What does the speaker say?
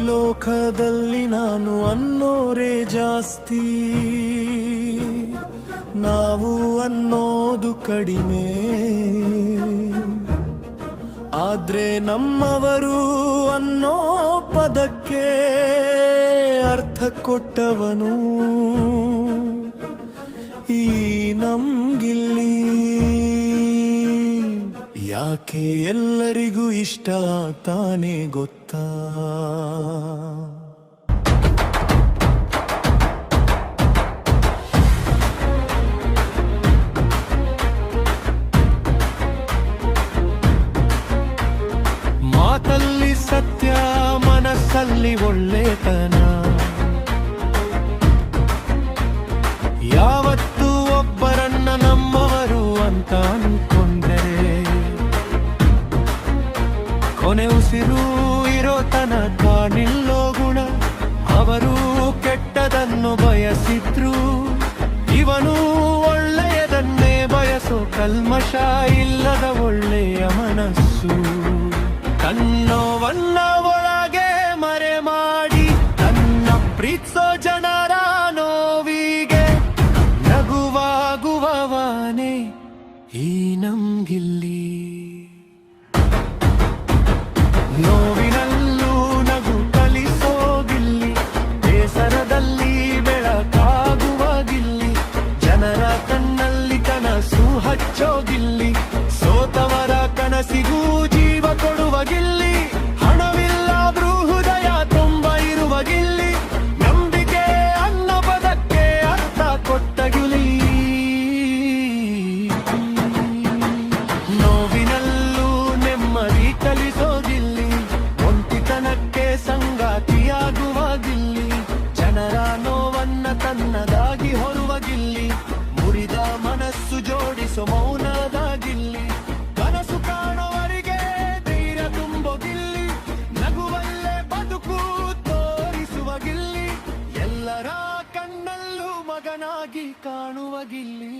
ಲೋಕದಲ್ಲಿ ನಾನು ಅನ್ನೋರೇ ಜಾಸ್ತಿ. ನಾವು ಅನ್ನೋದು ಕಡಿಮೆ. ಆದ್ರೆ ನಮ್ಮವರು ಅನ್ನೋ ಪದಕ್ಕೆ ಅರ್ಥ ಕೊಟ್ಟವನು. ಈ ನಮ್ಗಿಲ್ಲಿ ಯಾಕೆ ಎಲ್ಲರಿಗೂ ಇಷ್ಟ ತಾನೇ ಗೊತ್ತಾ? ಮಾತಲ್ಲಿ ಸತ್ಯ ಮನಸ್ಸಲ್ಲಿ ಒಳ್ಳೆತನ. ಯಾವತ್ತು ಒಬ್ಬರನ್ನ ನಮ್ಮವರು ಅಂತ ಕೊನೆ ಉಸಿರು ಇರೋ ತನಕ ನಿಲ್ಲೋ ಗುಣ. ಅವರು ಕೆಟ್ಟದನ್ನು ಬಯಸಿದ್ರು. ಇವನು ಒಳ್ಳೆಯದನ್ನೇ ಬಯಸೋ ಕಲ್ಮಶ ಇಲ್ಲದ ಒಳ್ಳೆಯ ಮನಸ್ಸು. ತನ್ನೋವನ್ನ ಒಳಗೆ ಮರೆ ಮಾಡಿ, ತನ್ನ ಪ್ರೀತ್ಸೋ ಜನರ ನೋವಿಗೆ ನಗುವಾಗುವವನೇ ಈ ನಮ್ಗಿಲ್ಲಿ. ಕನಸು ಹಚ್ಚೋಗಿಲ್ಲಿ ಸೋತವರ ಕನಸಿಗೂ ಜೀವ ಕೊಡುವಗಿಲ್ಲಿ ಹಣವಿಲ್ಲಾದ್ರೂ ಜೋಡಿಸೋ ಮೌನದಾಗಿಲ್ಲಿ ಕನಸು ಕಾಣುವರಿಗೆ ಧೈರ್ಯ ತುಂಬೋಗಿಲ್ಲಿ ನಗುವಲ್ಲೇ ಬದುಕು ತೋರಿಸುವಗಿಲ್ಲಿ ಎಲ್ಲರ ಕಣ್ಣಲ್ಲೂ ಮಗನಾಗಿ ಕಾಣುವ ಕಾಣುವಗಿಲ್ಲಿ